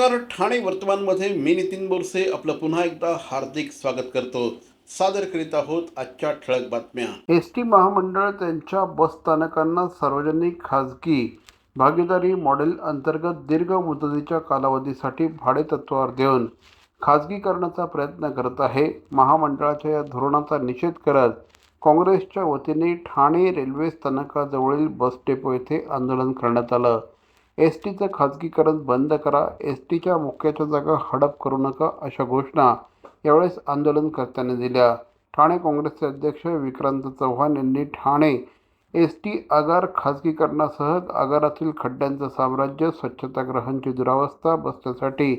नमस्कार. ठाणे वर्तमानमध्ये मी नितीन बोरसे आपलं पुन्हा एकदा हार्दिक स्वागत करतो. सादर करीत आहोत आजच्या ठळक बातम्या. एस टी महामंडळ त्यांच्या बस स्थानकांना सार्वजनिक खाजगी भागीदारी मॉडेल अंतर्गत दीर्घ मुदतीच्या कालावधीसाठी भाडेतत्वावर देऊन खाजगीकरणाचा प्रयत्न करत आहे. महामंडळाच्या या धोरणाचा निषेध करत काँग्रेसच्या वतीने ठाणे रेल्वे स्थानकाजवळील बस डेपो येथे आंदोलन करण्यात आलं. एस टीचं खाजगीकरण बंद करा एस टीच्या मुख्याच्या जागा हडप करू नका अशा घोषणा यावेळेस आंदोलनकर्त्यांनी दिल्या. ठाणे काँग्रेसचे अध्यक्ष विक्रांत चव्हाण यांनी ठाणे एस टी आगार खाजगीकरणासह आगारातील खड्ड्यांचं साम्राज्य स्वच्छताग्रहांची दुरावस्था बसण्यासाठी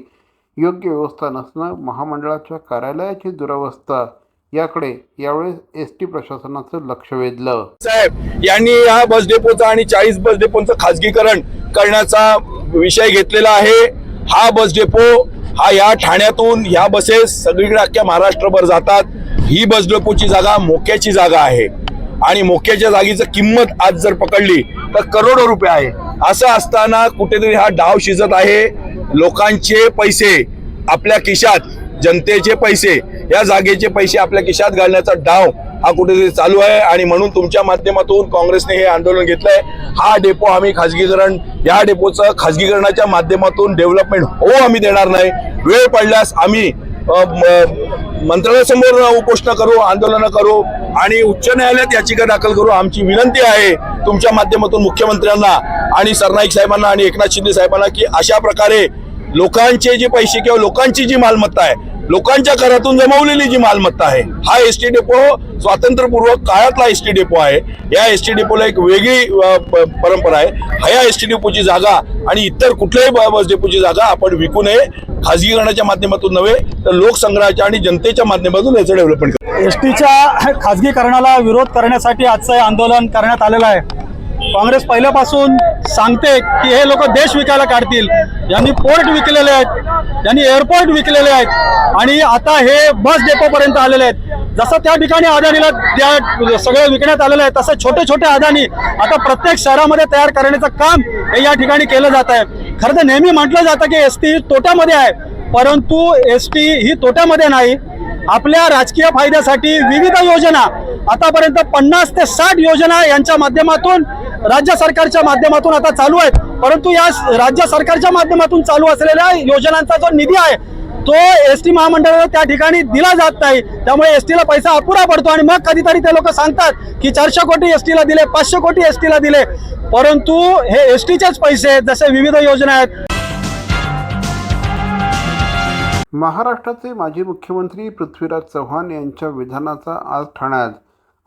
योग्य व्यवस्था नसणं महामंडळाच्या कार्यालयाची दुरावस्था याकडे यावेळेस एस टी प्रशासनाचं लक्ष वेधलं. साहेब यांनी या बस डेपोचं आणि चाळीस बस डेपोचं खाजगीकरण करण्याचा विषय घेतलेला आहे. हा बस डेपो हा या ठाण्यातून ह्या बसेस सगळीकडे अख्ख्या महाराष्ट्रभर जातात. ही बस डेपोची जागा मोक्याची जागा आहे. आणि मोक्याच्या जागेचं किंमत आज जर पकडली तर करोडो रुपये आहे. असं असताना कुठेतरी हा डाव शिजत आहे. लोकांचे पैसे आपल्या खिशात जनतेचे पैसे या जागेचे पैसे आपल्या खिशात घालण्याचा डाव हा कुठेतरी चालू आहे आणि म्हणून तुमच्या माध्यमातून काँग्रेसने हे आंदोलन घेतलंय. हा डेपो आम्ही खाजगीकरण या डेपोचं खाजगीकरणाच्या माध्यमातून डेव्हलपमेंट हो आम्ही देणार नाही. वेळ पडल्यास आम्ही म- मंत्रालयासमोर उपोषण करू आंदोलन करू आणि उच्च न्यायालयात याचिका दाखल करू आमची विनंती आहे तुमच्या माध्यमातून मुख्यमंत्र्यांना आणि सरनाईक साहेबांना आणि एकनाथ शिंदे साहेबांना की अशा प्रकारे लोकांचे जे पैसे किंवा लोकांची जी मालमत्ता आहे लोकांच्या घरातून जमवलेली जी मालमत्ता आहे हा एस टी डेपो स्वातंत्र्यपूर्व काळातला एस टी डेपो आहे. या एस टी डेपोला एक वेगळी प- परंपरा आहे. हा या एस टी डेपोची जागा आणि इतर कुठल्याही बस डेपोची जागा आपण विकू नये. खाजगीकरणाच्या माध्यमातून नव्हे तर लोकसंग्रहाच्या आणि जनतेच्या माध्यमातून याचं डेव्हलपमेंट करू. एस टीच्या खाजगीकरणाला विरोध करण्यासाठी आजचं हे आंदोलन करण्यात आलेलं आहे. काँग्रेस पहिल्यापासून सांगते की हे लोक देश विकायला काढतील. यांनी पोर्ट विकलेले आहेत. यांनी एअरपोर्ट विकलेले आहेत. आणि आता हे बस डेपोपर्यंत आलेले आहेत. जसं त्या ठिकाणी अदानीला त्या सगळं विकण्यात आलेलं आहे तसं छोटे छोटे अदानी आता प्रत्येक शहरामध्ये तयार करण्याचं काम हे या ठिकाणी केलं जात आहे. खरं तर नेहमी म्हटलं जातं की एस टी तोट्यामध्ये आहे. परंतु एस टी ही तोट्यामध्ये नाही. आपल्या राजकीय फायद्यासाठी विविध योजना आतापर्यंत पन्नास ते साठ योजना यांच्या माध्यमातून राज्य सरकारच्या माध्यमातून आता चालू आहेत. परंतु या राज्य सरकारच्या माध्यमातून चालू असलेल्या योजनांचा जो निधी आहे तो एस टी महामंडळाला त्या ठिकाणी दिला जात नाही. त्यामुळे एस टीला पैसा अपुरा पडतो आणि मग कधीतरी ते लोक सांगतात की चारशे कोटी एस टीला दिले पाचशे कोटी एस टीला दिले. परंतु हे एस टीचेच पैसे जसे विविध योजना आहेत. महाराष्ट्राचे माजी मुख्यमंत्री पृथ्वीराज चव्हाण यांच्या विधानाचा आज ठाण्यात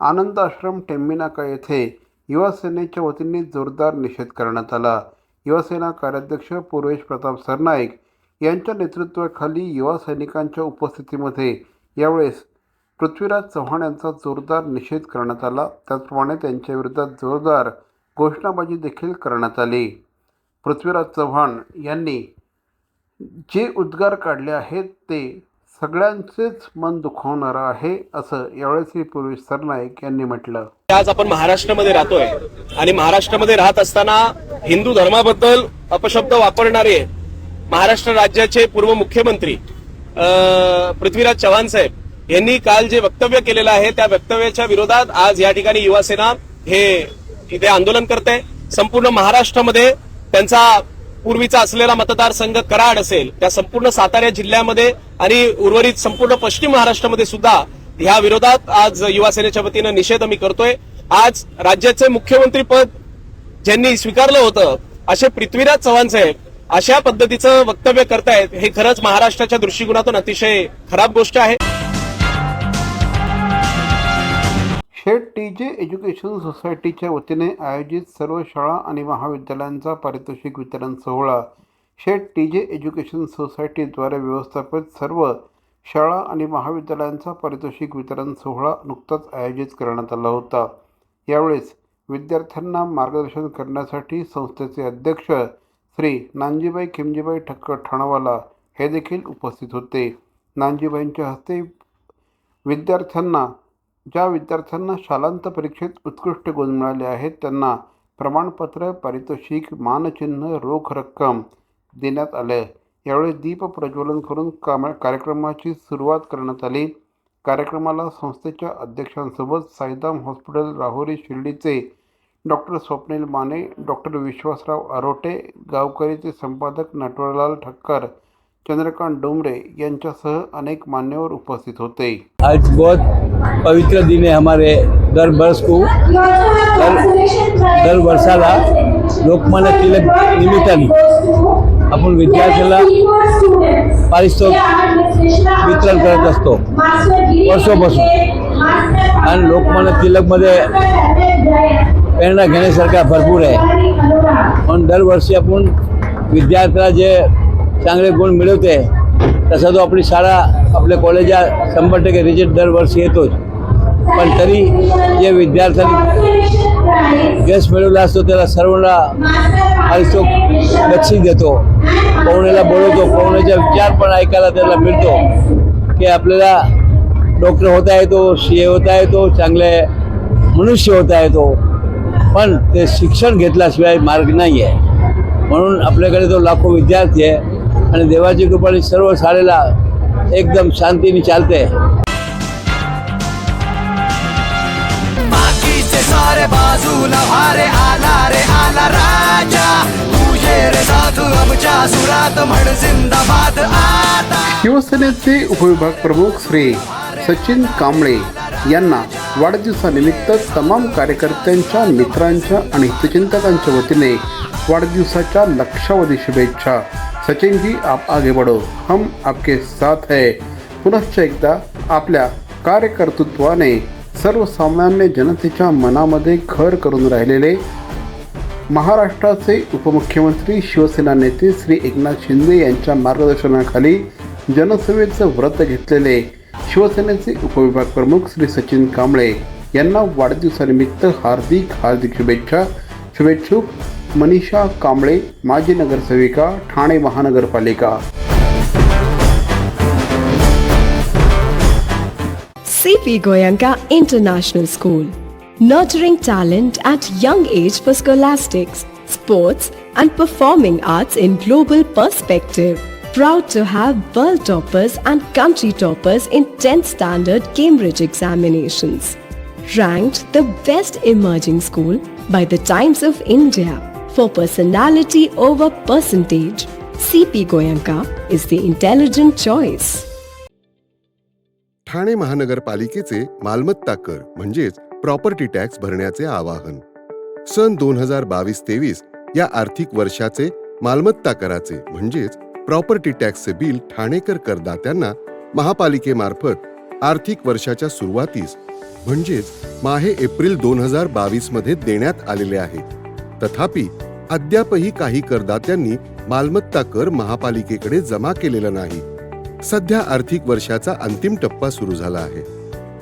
आनंद आश्रम टेंबिनाका येथे युवासेनेच्या वतीने जोरदार निषेध करण्यात आला. युवासेना कार्याध्यक्ष पूर्वेश प्रताप सरनाईक यांच्या नेतृत्वाखाली युवा सैनिकांच्या उपस्थितीमध्ये यावेळेस पृथ्वीराज चव्हाण यांचा जोरदार निषेध करण्यात आला. त्याचप्रमाणे त्यांच्या विरोधात जोरदार घोषणाबाजी देखील करण्यात आली. पृथ्वीराज चव्हाण यांनी जे उद्गार काढले आहेत ते सगळ्यांचेच मन दुखावणारं आहे असं यावेळेस श्री सरनाईक यांनी म्हटलं. आज आपण महाराष्ट्रामध्ये राहतोय. आणि महाराष्ट्रामध्ये राहत असताना हिंदू धर्माबद्दल अपशब्द वापरणारे महाराष्ट्र राज्याचे पूर्व मुख्यमंत्री पृथ्वीराज चव्हाण साहेब यांनी काल जे वक्तव्य केलेलं आहे त्या वक्तव्याच्या विरोधात आज या ठिकाणी युवासेना हे इथे आंदोलन करते. संपूर्ण महाराष्ट्रामध्ये त्यांचा पूर्वीचा असलेला मतदारसंघ कराड असेल त्या संपूर्ण सातारा जिल्ह्यामध्ये आणि उर्वरित संपूर्ण पश्चिम महाराष्ट्रामध्ये सुद्धा ह्या विरोधात आज युवा सेनेच्या वतीनं निषेध आम्ही करतोय. आज राज्याचे मुख्यमंत्री पद ज्यांनी स्वीकारलं होतं असे पृथ्वीराज चव्हाण साहेब अशा पद्धतीचं वक्तव्य करतायत हे खरंच महाराष्ट्राच्या दृष्टिकोनातून अतिशय खराब गोष्ट आहे. शेठ टी जे एज्युकेशन सोसायटीच्या वतीने आयोजित सर्व शाळा आणि महाविद्यालयांचा पारितोषिक वितरण सोहळा शेठ टी जे एज्युकेशन सोसायटीद्वारे व्यवस्थापित सर्व शाळा आणि महाविद्यालयांचा पारितोषिक वितरण सोहळा नुकताच आयोजित करण्यात आला होता. यावेळेस विद्यार्थ्यांना मार्गदर्शन करण्यासाठी संस्थेचे अध्यक्ष श्री नानजीबाई खिमजीबाई ठक्कर ठाणावाला हे देखील उपस्थित होते. नानजीबाईंच्या हस्ते विद्यार्थ्यांना ज्या विद्यार्थ्यांना शालांत परीक्षेत उत्कृष्ट गुण मिळाले आहेत त्यांना प्रमाणपत्र पारितोषिक मानचिन्ह रोख रक्कम देण्यात आले यावेळी दीप प्रज्वलन करून काम कार्यक्रमाची सुरुवात करण्यात आली. कार्यक्रमाला संस्थेच्या अध्यक्षांसोबत साईदाम हॉस्पिटल राहुरी शिर्डीचे डॉक्टर स्वप्नील माने डॉक्टर विश्वासराव आरोटे गावकरीचे संपादक नटवरलाल ठक्कर चंद्रकांत डोंगरे यांच्यासह अनेक मान्यवर उपस्थित होते. आज बहुत पवित्र दिन है हमारे दर बरस को। दर दर वर्षाला लोकमान्य टिळक निमित्ताने आपण विद्यार्थ्याला पारितोषिक वितरण करत असतो. वर्षापासून. आणि लोकमान्य टिळकमध्ये प्रेरणा घेण्यासारखा भरपूर आहे. म्हणून दरवर्षी आपण विद्यार्थ्याला जे चांगले गुण मिळवते. तसा तो आपली शाळा आपल्या कॉलेजा शंभर टक्के रिजेक्ट दरवर्षी येतोच. पण तरी जे विद्यार्थ्यांनी यश मिळवला असतो त्याला सर्वांना पारितोषिक बक्षीस देतो. पाहुण्याला बोलवतो. पाहुण्याचा विचार पण ऐकायला त्याला मिळतो. की आपल्याला डॉक्टर होता येतो सी ए होता येतो चांगले मनुष्य होता येतो. पण ते शिक्षण घेतल्याशिवाय मार्ग नाही आहे म्हणून आपल्याकडे तो लाखो विद्यार्थी आहे. आणि देवाची कृपाने सर्व शाळेला एकदम शांतीने चालते. सारे बाजूला भारे आला रे आला राजा. तुझे रे साधू आमच्या सुरात म्हण जिंदाबाद आता. शिवसेनेचे उपविभाग प्रमुख श्री सचिन कांबळे यांना वाढदिवसानिमित्त तमाम कार्यकर्त्यांच्या मित्रांच्या आणि हितचिंतकांच्या वतीने वाढदिवसाच्या लक्षावधी शुभेच्छा. सचिन जी आप आगे बढ़ो. हम आपके साथ है. पुनश्च एकदा आपल्या कार्यकर्तृत्वाने सर्वसामान्य जनतेच्या मनामध्ये घर करून राहिलेले महाराष्ट्राचे उपमुख्यमंत्री शिवसेना नेते श्री एकनाथ शिंदे यांच्या मार्गदर्शनाखाली जनसेवेचं व्रत घेतलेले शिवसेनेचे उपविभाग प्रमुख श्री सचिन कांबळे यांना वाढदिवसानिमित्त हार्दिक हार्दिक शुभेच्छा. शुभेच्छुक मनीषा कांबळे माजी नगरसेविका ठाणे महानगरपालिका CP Goyanka International School, nurturing talent at young age for scholastics, sports, and performing arts in global perspective. Proud to have world toppers and country toppers in 10th standard Cambridge examinations. Ranked the best emerging school by the Times of India For personality over percentage. CP Goyanka is the intelligent choice. Thane महानगरपालिकेचे मालमत्ता कर म्हणजेच property tax भरण्याचे आवाहन सन दोन हजार बावीस तेवीस या आर्थिक वर्षाचे मालमत्ता कराचे म्हणजेच प्रॉपर्टी टॅक्सचे बिल ठाणेकर करदात्यांना महापालिकेमार्फत आर्थिक वर्षाच्या सुरुवातीस म्हणजेच माहे एप्रिल दोन हजार बावीसमध्ये देण्यात आलेले आहे तथापि अद्यापही काही करदात्यांनी मालमत्ता कर महापालिकेकडे जमा केलेला नाही. सध्या आर्थिक वर्षाचा अंतिम टप्पा सुरू झाला आहे.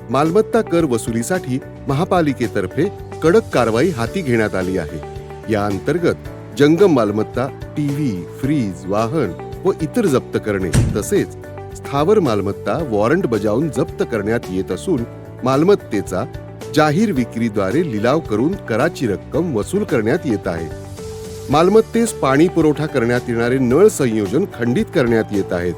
मालमत्ता कर वसुलीसाठी महापालिकेतर्फे कडक कारवाई हाती घेण्यात आली आहे. या अंतर्गत जंगम मालमत्ता टीव्ही फ्रीज वाहन व इतर जप्त करणे तसेच स्थावर मालमत्ता वॉरंट बजावून जप्त करण्यात येत असून मालमत्तेचा जाहीर विक्रीद्वारे लिलाव करून कराची रक्कम वसूल करण्यात येत आहे. मालमत्तेस पाणी पुरवठा करण्यात येणारे नळ संयोजन खंडित करण्यात येत आहेत.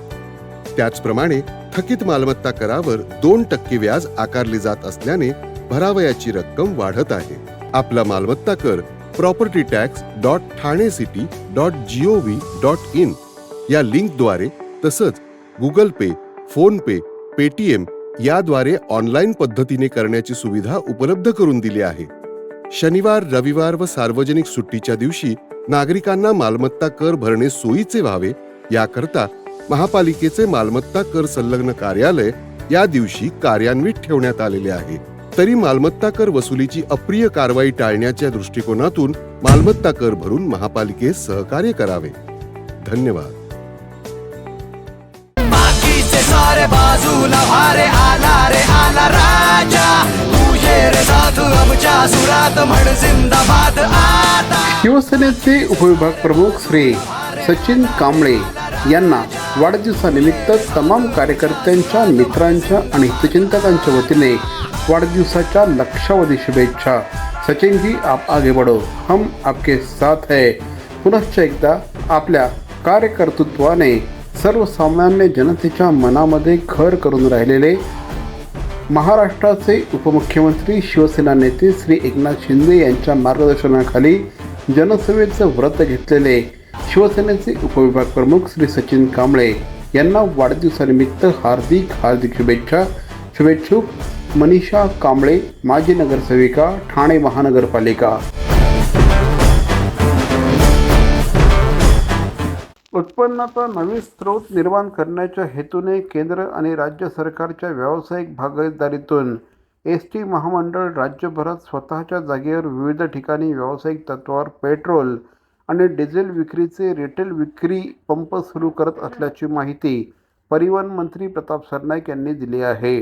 त्याचप्रमाणे थकीत मालमत्ता करावर दोन टक्के व्याज आकारले जात असल्याने भरावयाची रक्कम वाढत आहे. आपला मालमत्ता कर property tax dot Thane city dot G O V dot in या लिंकद्वारे तसंच Google Pay PhonePe Paytm याद्वारे ऑनलाईन पद्धतीने करण्याची सुविधा उपलब्ध करून दिली आहे. शनिवार रविवार व सार्वजनिक सुट्टीच्या दिवशी नागरिकांना मालमत्ता कर भरणे सोयीचे व्हावे याकरता महापालिकेचे मालमत्ता कर संलग्न कार्यालय या दिवशी कार्यान्वित ठेवण्यात आलेले आहे. तरी मालमत्ता कर वसुलीची अप्रिय कारवाई टाळण्याच्या दृष्टिकोनातून मालमत्ता कर भरून महापालिकेस सहकार्य करावे. धन्यवाद. बाजूला भारे आला रे आला राजा. रे साधू आमच्या सुरात म्हण जिंदाबाद आता। शिवसेनेचे उपविभाग प्रमुख श्री सचिन कांबळे यांना वाढदिवसानिमित्त तमाम कार्यकर्त्यांच्या मित्रांच्या आणि हितचिंतकांच्या वतीने वाढदिवसाच्या लक्षावधी शुभेच्छा. सचिनजी आप आगे बढ़ो. हम आपके साथ है. पुनश्च एकदा आपल्या कार्यकर्तृत्वाने सर्वसामान्य जनतेच्या मनामध्ये घर करून राहिलेले महाराष्ट्राचे उपमुख्यमंत्री शिवसेना नेते श्री एकनाथ शिंदे यांच्या मार्गदर्शनाखाली जनसेवेचं व्रत घेतलेले शिवसेनेचे उपविभाग प्रमुख श्री सचिन कांबळे यांना वाढदिवसानिमित्त हार्दिक हार्दिक शुभेच्छा. शुभेच्छुक मनीषा कांबळे माजी नगरसेविका ठाणे महानगरपालिका. उत्पन्नाचा नवीन स्रोत निर्माण करण्याच्या हेतूने केंद्र आणि राज्य सरकारच्या व्यावसायिक भागीदारीतून एस टी महामंडळ राज्यभरात स्वतःच्या जागेवर विविध ठिकाणी व्यावसायिक तत्वावर पेट्रोल आणि डिझेल विक्रीचे रिटेल विक्री पंप सुरू करत असल्याची माहिती परिवहन मंत्री प्रताप सरनाईक यांनी दिली आहे.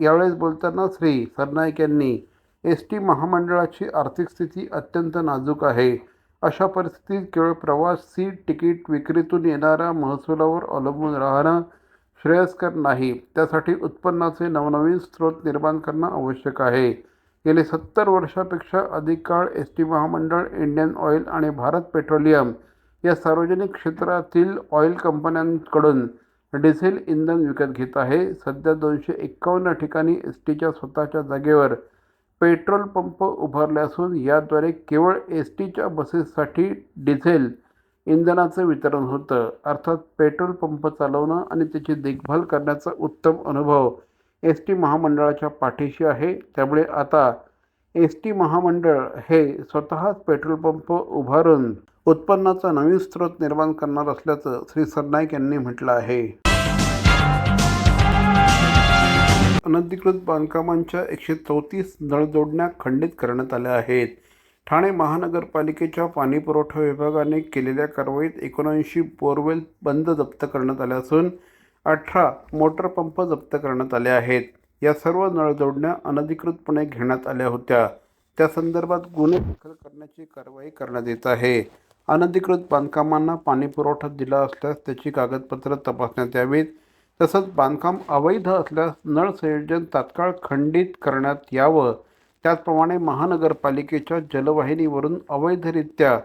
यावेळेस बोलताना श्री सरनाईक यांनी एस टी महामंडळाची आर्थिक स्थिती अत्यंत नाजूक आहे. अशा परिस्थितीत केवळ प्रवासी तिकीट विक्रीतून येणाऱ्या महसुलावर अवलंबून राहणं श्रेयस्कर नाही. त्यासाठी उत्पन्नाचे नवनवीन स्रोत निर्माण करणं आवश्यक आहे. गेले सत्तर वर्षापेक्षा अधिक काळ एस टी महामंडळ इंडियन ऑइल आणि भारत पेट्रोलियम या सार्वजनिक क्षेत्रातील ऑइल कंपन्यांकडून डिझेल इंधन विकत घेत आहे. सध्या दोनशे एक्कावन्न ठिकाणी एस टीच्या स्वतःच्या जागेवर पेट्रोल पंप उभारले असून याद्वारे केवळ एस टीच्या बसेससाठी डिझेल इंधनाचं वितरण होतं. अर्थात पेट्रोल पंप चालवणं आणि त्याची देखभाल करण्याचा उत्तम अनुभव एस टी महामंडळाच्या पाठीशी आहे. त्यामुळे आता एस टी महामंडळ हे स्वतःच पेट्रोल पंप उभारून उत्पन्नाचा नवीन स्रोत निर्माण करणार असल्याचं श्री सरनाईक यांनी म्हटलं आहे. अनधिकृत बांधकामांच्या एकशे चौतीस नळजोडण्या खंडित करण्यात आल्या आहेत. ठाणे महानगरपालिकेच्या पाणीपुरवठा विभागाने केलेल्या कारवाईत एकोणऐंशी बोरवेल बंद जप्त करण्यात आले असून अठरा मोटरपंप जप्त करण्यात आले आहेत. या सर्व नळजोडण्या अनधिकृतपणे घेण्यात आल्या होत्या. त्या संदर्भात गुन्हे दाखल करण्याची कारवाई करण्यात येत आहे. अनधिकृत बांधकामांना पाणीपुरवठा दिला असल्यास त्याची कागदपत्र तपासण्यात यावीत. तसंच बांधकाम अवैध असल्यास नळ संयोजन तात्काळ खंडित करण्यात यावं. त्याचप्रमाणे महानगरपालिकेच्या जलवाहिनीवरून अवैधरित्या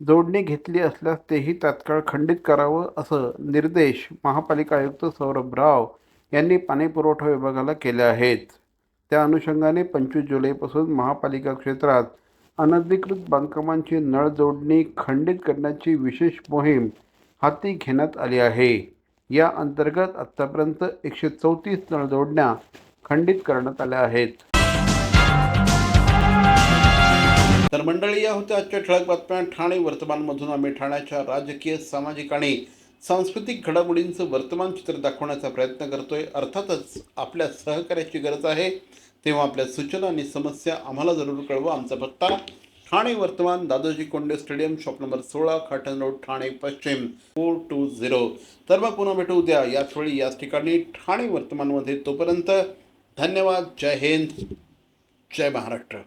जोडणी घेतली असल्यास तेही तात्काळ खंडित करावं असं निर्देश महापालिका आयुक्त सौरभ राव यांनी पाणीपुरवठा विभागाला केले आहेत. त्या अनुषंगाने पंचवीस जुलैपासून महापालिका क्षेत्रात अनधिकृत बांधकामांची नळ जोडणी खंडित करण्याची विशेष मोहीम हाती घेण्यात आली आहे. या अंतर्गत आत्तापर्यंत एकशे चौतीस नळजोडण्या खंडित करण्यात आल्या आहेत. तर मंडळी या होत्या आजच्या ठळक बातम्या. ठाणे वर्तमानमधून आम्ही ठाण्याच्या राजकीय सामाजिक आणि सांस्कृतिक घडामोडींचं वर्तमान चित्र दाखवण्याचा प्रयत्न करतोय. अर्थातच आपल्या सहकार्याची गरज आहे. तेव्हा आपल्या सूचना आणि समस्या आम्हाला जरूर कळवा. आमचा पत्ता ठाणे वर्तमान Dadoji Konde stadium shop number सोळा खाटन रोड ठाणे पश्चिम. फोर टू झिरो तर मग पुन्हा भेटू उद्या. याच वेळी याच ठिकाणी ठाणे वर्तमानमध्ये तोपर्यंत धन्यवाद. जय हिंद. जय महाराष्ट्र.